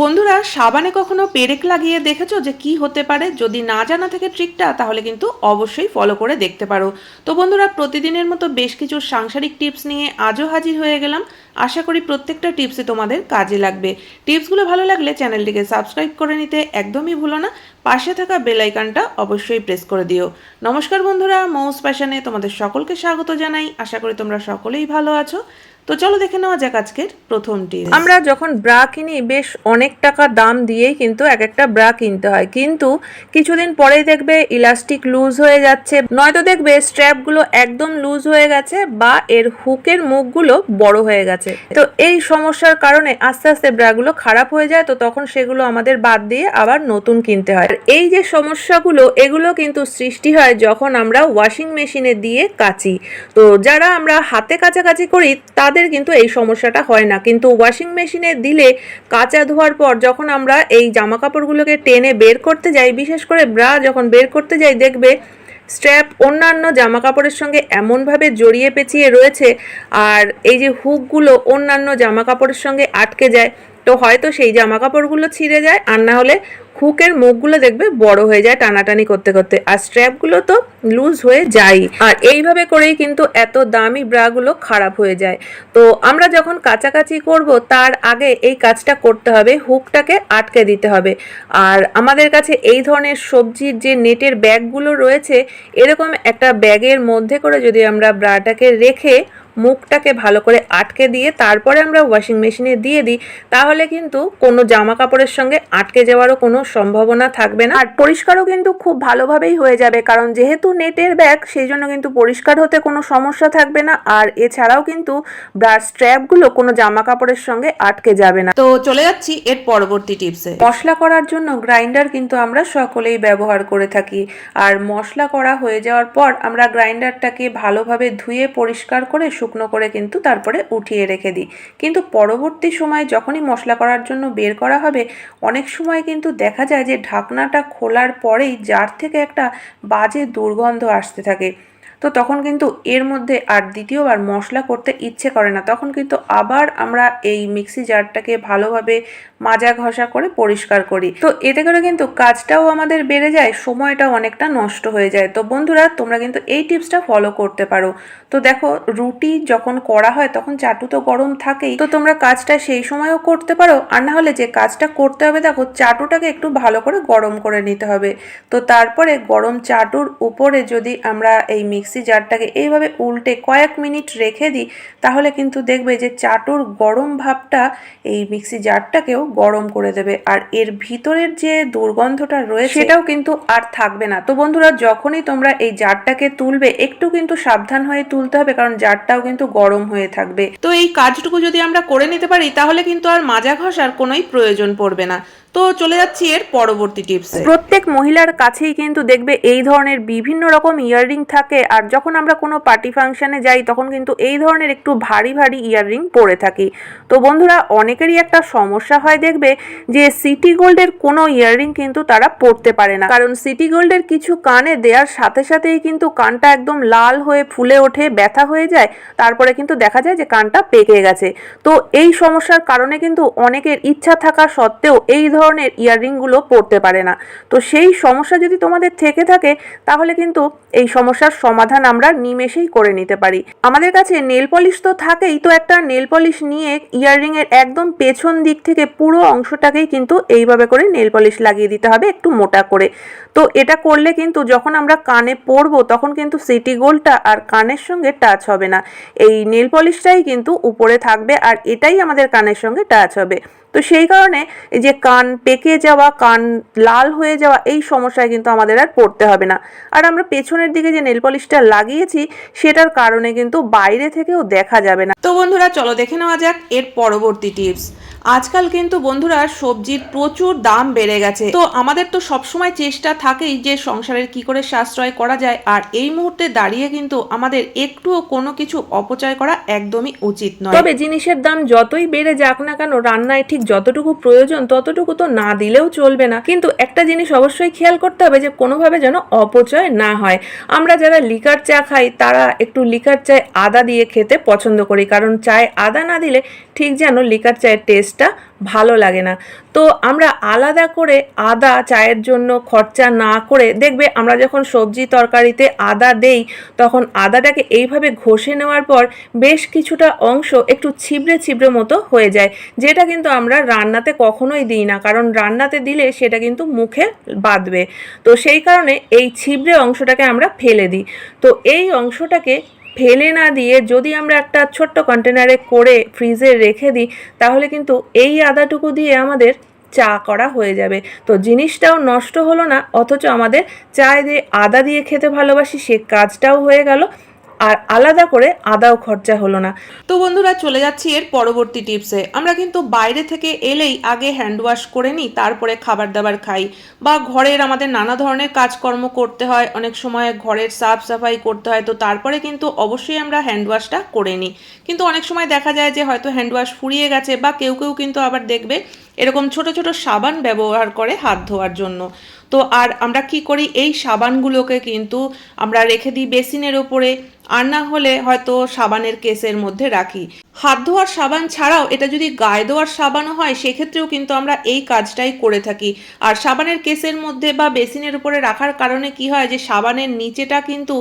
বন্ধুরা, সাবানে কখনো পেরেক লাগিয়ে দেখেছ যে কি হতে পারে? যদি না জানা থাকে ট্রিকটা তাহলে কিন্তু অবশ্যই ফলো করে দেখতে পারো। তো বন্ধুরা, প্রতিদিনের মতো বেশ কিছু সাংসারিক টিপস নিয়ে আজও হাজির হয়ে গেলাম। আশা করি প্রত্যেকটা টিপসই তোমাদের কাজে লাগবে। টিপসগুলো ভালো লাগলে চ্যানেলটিকে সাবস্ক্রাইব করে নিতে একদমই ভুলো না। পাশে থাকা বেল আইকনটা অবশ্যই প্রেস করে দিও। নমস্কার বন্ধুরা, মৌস প্যাশনে তোমাদের সকলকে স্বাগত জানাই। আশা করি তোমরা সকলেই ভালো আছো। তো চলো দেখে নেওয়া যাক আজকের প্রথম টিপস। আমরা যখন ব্রা কিনি, বেশ অনেক টাকা দাম দিয়েই কিন্তু এক একটা ব্রা কিনতে হয়। কিন্তু কিছুদিন পরেই দেখবে ইলাস্টিক লুজ হয়ে যাচ্ছে। নয়তো দেখবে স্ট্র্যাপগুলো একদম লুজ হয়ে গেছে বা এর হুকের মুখগুলো বড় হয়ে গেছে। তো এই সমস্যার কারণে আস্তে আস্তে ব্রাগুলো খারাপ হয়ে যায়, তো তখন সেগুলো আমাদের বাদ দিয়ে আবার নতুন কিনতে হয়। এই যে সমস্যাগুলো, এগুলো কিন্তু সৃষ্টি হয় যখন আমরা ওয়াশিং মেশিনে দিয়ে কাচি। তো যারা আমরা হাতে কাছাকাছি করি, তাদের কিন্তু এই সমস্যাটা হয় না। কিন্তু ওয়াশিং মেশিনে দিলে কাঁচা ধোয়ার পর যখন আমরা এই জামা কাপড়গুলোকে টেনে বের করতে যাই, বিশেষ করে ব্রা যখন বের করতে যাই, দেখবে স্ট্র্যাপ, অন্যান্য জামা কাপড়ের সঙ্গে এমনভাবে জড়িয়ে পেঁচিয়ে রয়েছে, আর এই যে হুকগুলো অন্যান্য জামা কাপড়ের সঙ্গে আটকে যায়, তো হয়তো সেই জামা কাপড়গুলো ছিঁড়ে যায়, আর না হলে হুকের মুখগুলো দেখবে বড় হয়ে যায় টানাটানি করতে করতে, আর স্ট্র্যাপগুলো তো লুজ হয়ে যায় আর এইভাবে করেই কিন্তু এত দামি ব্রাগুলো খারাপ হয়ে যায়। তো আমরা যখন কাছাকাছি করব, তার আগে এই কাজটা করতে হবে, হুকটাকে আটকে দিতে হবে। আর আমাদের কাছে এই ধরনের সবজির যে নেটের ব্যাগগুলো রয়েছে, এরকম একটা ব্যাগের মধ্যে করে যদি আমরা ব্রাটাকে রেখে মুখটাকে ভালো করে আটকে দিয়ে তারপরে আমরা ওয়াশিং মেশিনে দিয়ে দিই, তাহলে কিন্তু কোনো জামা কাপড়ের সঙ্গে আটকে যাওয়ারও কোনো সম্ভাবনা থাকবে না। আর পরিষ্কারও কিন্তু খুব ভালোভাবেই হয়ে যাবে কারণ যেহেতু নেটের ব্যাগ সেই জন্য কিন্তু পরিষ্কার হতে কোনো সমস্যা থাকবে না। আর এছাড়াও কিন্তু ব্রাশ স্ট্র্যাপগুলো কোনো জামা কাপড়ের সঙ্গে আটকে যাবে না। তো চলে যাচ্ছি এর পরবর্তী টিপসে মশলা করার জন্য গ্রাইন্ডার কিন্তু আমরা সকলেই ব্যবহার করে থাকি। আর মশলা করা হয়ে যাওয়ার পর আমরা গ্রাইন্ডারটাকে ভালোভাবে ধুয়ে পরিষ্কার করে শুকনো করে কিন্তু তারপরে উঠিয়ে রেখে দিই। কিন্তু পরবর্তী সময় যখনই মশলা করার জন্য বের করা হবে অনেক সময় কিন্তু দেখা যায় যে ঢাকনাটা খোলার পরেই জার থেকে একটা বাজে দুর্গন্ধ আসতে থাকে। তো তখন কিন্তু এর মধ্যে আর দ্বিতীয়বার মশলা করতে ইচ্ছে করে না। তখন কিন্তু আবার আমরা এই মিক্সি জারটাকে ভালোভাবে মাজা ঘষা করে পরিষ্কার করি। তো এতে করে কিন্তু কাজটাও আমাদের বেড়ে যায়, সময়টাও অনেকটা নষ্ট হয়ে যায়। তো বন্ধুরা, তোমরা কিন্তু এই টিপসটা ফলো করতে পারো। তো দেখো, রুটি যখন করা হয় তখন চাটু তো গরম থাকেই। তো তোমরা কাজটা সেই সময়ও করতে পারো। আর না হলে যে কাজটা করতে হবে, দেখো, চাটুটাকে একটু ভালো করে গরম করে নিতে হবে। তো তারপরে গরম চাটুর উপরে যদি আমরা এই মিক্সি জারটাকে এইভাবে উল্টে কয়েক মিনিট রেখে দিই, তাহলে কিন্তু দেখবে যে চাটুর গরম ভাবটা এই মিক্সি জারটাকেও গরম করে দেবে। আর এর ভিতরের যে দুর্গন্ধটা রয়েছে, সেটাও কিন্তু আর থাকবে না। তো বন্ধুরা, যখনই তোমরা এই জারটাকে তুলবে, একটু কিন্তু সাবধান হয়ে তুলতে হবে, কারণ জারটাও কিন্তু গরম হয়ে থাকবে। তো এই কাজটুকু যদি আমরা করে নিতে পারি, তাহলে কিন্তু আর মাজা ঘষার কোনোই প্রয়োজন পড়বে না। তো চলে যাচ্ছি এর পরবর্তী টিপস প্রত্যেক মহিলার কাছেই কিন্তু দেখবে এই ধরনের বিভিন্ন রকম ইয়াররিং থাকে আর যখন আমরা কোনো পার্টি ফাংশনে যাই তখন কিন্তু এই ধরনের একটু ভারী ভারী ইয়াররিং পরে থাকি। তো বন্ধুরা, অনেকেরই একটা সমস্যা হয় দেখবে যে সিটি গোল্ডের কোনো ইয়াররিং কিন্তু তারা পরতে পারে না। কারণ সিটি গোল্ডের কিছু কানে দেওয়ার সাথে সাথেই কিন্তু কানটা একদম লাল হয়ে ফুলে ওঠে, ব্যথা হয়ে যায়, তারপরে কিন্তু দেখা যায় যে কানটা পেকে গেছে। তো এই সমস্যার কারণে কিন্তু অনেকের ইচ্ছা থাকা সত্ত্বেও এই ধরনের ইয়াররিংগুলো পরতে পারে না। তো সেই সমস্যা যদি তোমাদের থেকে থাকে, তাহলে কিন্তু এই সমস্যার সমাধান আমরা নিমেষেই করে নিতে পারি। আমাদের কাছে নেল পলিশ তো থাকেই, তো একটা নেল পলিশ নিয়ে ইয়াররিং এর একদম পেছন দিক থেকে পুরো অংশটাকেই কিন্তু এইভাবে করে নেল পলিশ লাগিয়ে দিতে হবে একটু মোটা করে। তো এটা করলে কিন্তু যখন আমরা কানে পরবো, তখন কিন্তু সিটি গোল্ডটা আর কানের সঙ্গে টাচ হবে না। এই নেল পলিশটাই কিন্তু উপরে থাকবে আর এটাই আমাদের কানের সঙ্গে টাচ হবে। তো সেই কারণে এই যে কান পেকে যাওয়া, কান লাল হয়ে যাওয়া, এই সমস্যায় কিন্তু আমাদের আর পড়তে হবে না। আর আমরা পেছনের দিকে যে নেল পলিশটা লাগিয়েছি, সেটার কারণে কিন্তু বাইরে থেকেও দেখা যাবে না। তো বন্ধুরা, চলো দেখে নেওয়া যাক এর পরবর্তী টিপস। আজকাল কিন্তু বন্ধুরা সবজির প্রচুর দাম বেড়ে গেছে। তো আমাদের তো সবসময় চেষ্টা থাকেই যে সংসারের কি করে সাশ্রয় করা যায়, আর এই মুহূর্তে দাঁড়িয়ে কিন্তু আমাদের একটুও কোনো কিছু অপচয় করা একদমই উচিত নয়। তবে জিনিসের দাম যতই বেড়ে যাক না কেন, রান্নায় ঠিক যতটুকু প্রয়োজন ততটুকু তো না দিলেও চলবে না। কিন্তু একটা জিনিস অবশ্যই খেয়াল করতে হবে যে কোনোভাবে যেন অপচয় না হয়। আমরা যারা লিকার চা খাই, তারা একটু লিকার চায় আদা দিয়ে খেতে পছন্দ করি। কারণ চায় আদা না দিলে ঠিক যেন লিকার চায়ের টেস্টটা ভালো লাগে না। তো আমরা আলাদা করে আদা চায়ের জন্য খরচা না করে দেখবে আমরা যখন সবজি তরকারিতে আদা দেই, তখন আদাটাকে এইভাবে ঘষে নেওয়ার পর বেশ কিছুটা অংশ একটু ছিবড়ে ছিবড়ে মতো হয়ে যায়, যেটা কিন্তু আমরা রান্নাতে কখনোই দিই না, কারণ রান্নাতে দিলে সেটা কিন্তু মুখে বাঁধবে। তো সেই কারণে এই ছিবড়ে অংশটাকে আমরা ফেলে দিই। তো এই অংশটাকে ফেলে না দিয়ে যদি আমরা একটা ছোট্ট কন্টেনারে করে ফ্রিজে রেখে দিই, তাহলে কিন্তু এই আদাটুকু দিয়ে আমাদের চা করা হয়ে যাবে। তো জিনিসটাও নষ্ট হলো না, অথচ আমাদের চায় দিয়ে আদা দিয়ে খেতে ভালোবাসি, সে কাজটাও হয়ে গেল। আর আলাদা করে আদাও খরচা হলো না। তো বন্ধুরা চলে যাচ্ছি এর পরবর্তী টিপসে। আমরা কিন্তু বাইরে থেকে এলেই আগে হ্যান্ড ওয়াশ করে নিই, তারপরে খাবার দাবার খাই বা ঘরের আমাদের নানা ধরনের কাজকর্ম করতে হয়, অনেক সময় ঘরের সাফ সাফাই করতে হয়, তো তারপরে কিন্তু অবশ্যই আমরা হ্যান্ড ওয়াশটা করে নিই। কিন্তু অনেক সময় দেখা যায় যে হয়তো হ্যান্ড ওয়াশ ফুরিয়ে গেছে বা কেউ কেউ কিন্তু আবার দেখবে এরকম ছোট ছোট সাবান ব্যবহার করে হাত ধোয়ার জন্য। তো আর আমরা কি করি? এই সাবানগুলোকে কিন্তু আমরা রেখে দিই বেসিনের ওপরে আর না হলে হয়তো সাবানের কেসের মধ্যে রাখি। হাত ধোয়ার সাবান ছাড়াও এটা যদি গায়ে দেওয়ার সাবানও হয়, সেক্ষেত্রেও কিন্তু আমরা এই কাজটাই করে থাকি। আর সাবানের কেসের মধ্যে বা বেসিনের উপরে রাখার কারণে কি হয় যে, সাবানের নিচেটা কিন্তু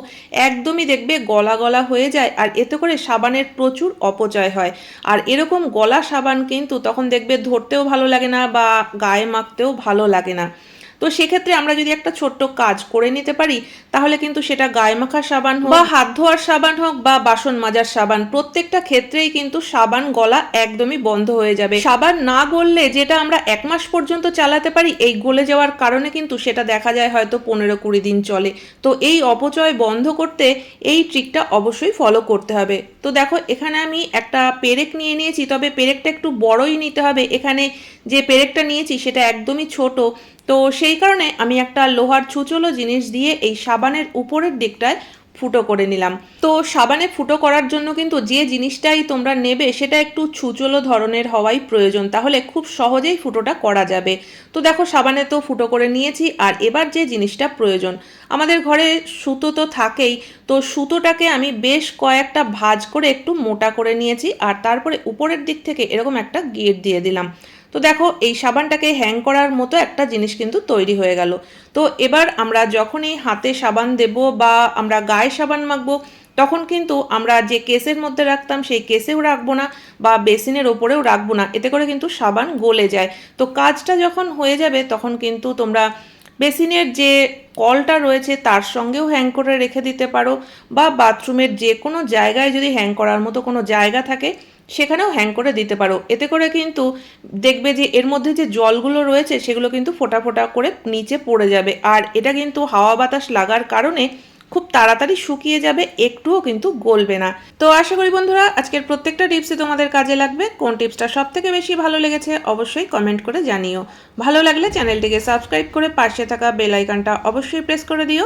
একদমই দেখবে গলা গলা হয়ে যায় আর এতে করে সাবানের প্রচুর অপচয় হয়। আর এরকম গলা সাবান কিন্তু তখন দেখবে ধরতেও ভালো লাগে না বা গায়ে মাখতেও ভালো লাগে না। তো সেক্ষেত্রে আমরা যদি একটা ছোট্ট কাজ করে নিতে পারি তাহলে কিন্তু সেটা গায়ে মাখার সাবান হোক বা হাত ধোয়ার সাবান হোক বা বাসন মাজার সাবান প্রত্যেকটা ক্ষেত্রেই কিন্তু সাবান গলা একদমই বন্ধ হয়ে যাবে। সাবান না গললে যেটা আমরা এক মাস পর্যন্ত চালাতে পারি এই গলে যাওয়ার কারণে কিন্তু সেটা দেখা যায় হয়তো পনেরো কুড়ি দিন চলে। তো এই অপচয় বন্ধ করতে এই ট্রিকটা অবশ্যই ফলো করতে হবে। তো দেখো এখানে আমি একটা পেরেক নিয়ে নিয়েছি তবে পেরেকটা একটু বড়ই নিতে হবে। এখানে যে পেরেকটা নিয়েছি সেটা একদমই ছোট। তো সেই কারণে আমি একটা লোহার ছুচলো জিনিস দিয়ে এই সাবানের উপরের দিকটায় ফুটো করে নিলাম। তো সাবানে ফুটো করার জন্য কিন্তু যে জিনিসটাই তোমরা নেবে সেটা একটু ছুচলো ধরনের হওয়াই প্রয়োজন। তাহলে খুব সহজেই ফুটোটা করা যাবে। তো দেখো সাবানে তো ফুটো করে নিয়েছি আর এবার যে জিনিসটা প্রয়োজন, আমাদের ঘরে সুতো তো থাকেই। তো সুতোটাকে আমি বেশ কয়েকটা ভাজ করে একটু মোটা করে নিয়েছি আর তারপরে উপরের দিক থেকে এরকম একটা গিট দিয়ে দিলাম। তো দেখো, এই সাবানটাকে হ্যাং করার মতো একটা জিনিস কিন্তু তৈরি হয়ে গেল। তো এবার আমরা যখনই হাতে সাবান দেব বা আমরা গায়ে সাবান মাখবো, তখন কিন্তু আমরা যে কেসের মধ্যে রাখতাম, সেই কেসেও রাখব না বা বেসিনের ওপরেও রাখব না। এতে করে কিন্তু সাবান গলে যায়। তো কাজটা যখন হয়ে যাবে, তখন কিন্তু তোমরা বেসিনের যে কলটা রয়েছে, তার সঙ্গেও হ্যাং করে রেখে দিতে পারো বা বাথরুমের যে কোনো জায়গায় যদি হ্যাং করার মতো কোনো জায়গা থাকে সেখানেও হ্যাং করে দিতে পারো। এতে করে কিন্তু দেখবে যে এর মধ্যে যে জলগুলো রয়েছে, সেগুলো কিন্তু ফোটা ফোটা করে নিচে পড়ে যাবে। আর এটা কিন্তু হাওয়া বাতাস লাগার কারণে খুব তাড়াতাড়ি শুকিয়ে যাবে, একটুও কিন্তু গলবে না। তো আশা করি বন্ধুরা, আজকের প্রত্যেকটা টিপসই তোমাদের কাজে লাগবে। কোন টিপসটা সব থেকে বেশি ভালো লেগেছে অবশ্যই কমেন্ট করে জানিও। ভালো লাগলে চ্যানেলটিকে সাবস্ক্রাইব করে পাশে থাকা বেল আইকনটা অবশ্যই প্রেস করে দিও।